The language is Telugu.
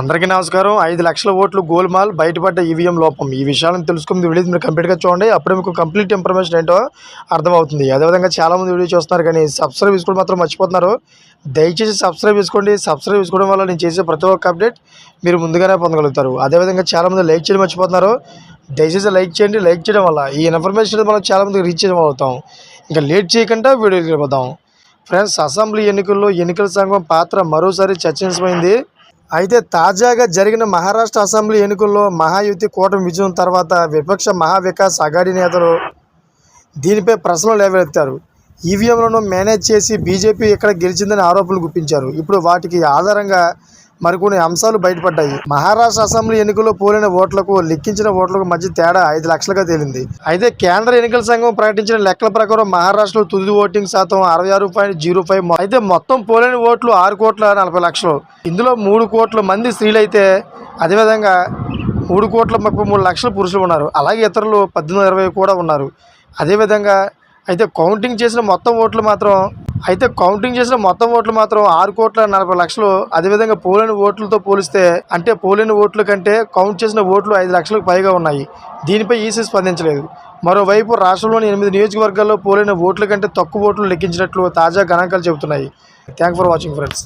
అందరికీ నమస్కారం. ఐదు లక్షల ఓట్లు గోల్మాల్ బయటపడ్డ ఈవీఎం లోపం. ఈ విషయాలను తెలుసుకుని వీడియో మీరు కంప్లీట్గా చూడండి. అప్పుడే మీకు కంప్లీట్ ఇన్ఫర్మేషన్ ఏంటో అర్థమవుతుంది. అదేవిధంగా చాలామంది వీడియో చూస్తున్నారు కానీ సబ్స్క్రైబ్ చేసుకోవడం మాత్రం మర్చిపోతున్నారు. దయచేసి సబ్స్క్రైబ్ చేసుకోండి. సబ్స్క్రైబ్ చేసుకోవడం వల్ల నేను చేసే ప్రతి ఒక్క అప్డేట్ మీరు ముందుగానే పొందగలుగుతారు. అదేవిధంగా చాలామంది లైక్ చేయడం మర్చిపోతున్నారు. దయచేసి లైక్ చేయండి. లైక్ చేయడం వల్ల ఈ ఇన్ఫర్మేషన్ మనం చాలామందికి రీచ్ చేయడం అవుతాం. ఇంకా లేట్ చేయకుండా వీడియోకి వెళ్ళిపోతాం. ఫ్రెండ్స్ అసెంబ్లీ ఎన్నికల్లో ఎన్నికల సంఘం పాత్ర మరోసారి చర్చించమైంది అయితే తాజాగా జరిగిన మహారాష్ట్ర అసెంబ్లీ ఎన్నికల్లో మహాయుతి కూటమి విజయం తర్వాత విపక్ష మహావికాస్ అఘాడి నేతలు దీనిపై ప్రశ్నలు లేవనెత్తారు. ఈవీఎంలను మేనేజ్ చేసి బీజేపీ ఇక్కడ గెలిచిందని ఆరోపణలు గుప్పించారు. ఇప్పుడు వాటికి ఆధారంగా మరికొన్ని అంశాలు బయటపడ్డాయి. మహారాష్ట్ర అసెంబ్లీ ఎన్నికల్లో పోలిన ఓట్లకు లెక్కించిన ఓట్లకు మధ్య తేడా ఐదు లక్షలుగా తేలింది. అయితే కేంద్ర ఎన్నికల సంఘం ప్రకటించిన లెక్కల ప్రకారం మహారాష్ట్రలో తుది ఓటింగ్ శాతం అరవై ఆరు పాయింట్ జీరో ఫైవ్ అయితే మొత్తం పోలిన ఓట్లు ఆరు కోట్ల నలభై లక్షలు. ఇందులో మూడు కోట్ల మంది స్త్రీలైతే అదేవిధంగా మూడు కోట్ల ముప్పై మూడు లక్షల పురుషులు ఉన్నారు. అలాగే ఇతరులు పద్దెనిమిది ఇరవై కూడా ఉన్నారు. అదేవిధంగా అయితే కౌంటింగ్ చేసిన మొత్తం ఓట్లు మాత్రం అయితే కౌంటింగ్ చేసిన మొత్తం ఓట్లు మాత్రం ఆరు కోట్ల నలభై లక్షలు. అదేవిధంగా పోలిన ఓట్లతో పోలిస్తే అంటే పోలిన ఓట్ల కంటే కౌంట్ చేసిన ఓట్లు ఐదు లక్షలకు పైగా ఉన్నాయి. దీనిపై ఈసీ స్పందించలేదు. మరోవైపు రాష్ట్రంలోని ఎనిమిది నియోజకవర్గాల్లో పోలిన ఓట్ల కంటే తక్కువ ఓట్లు లెక్కించినట్లు తాజా గణాంకాలు చెబుతున్నాయి. Thank for watching friends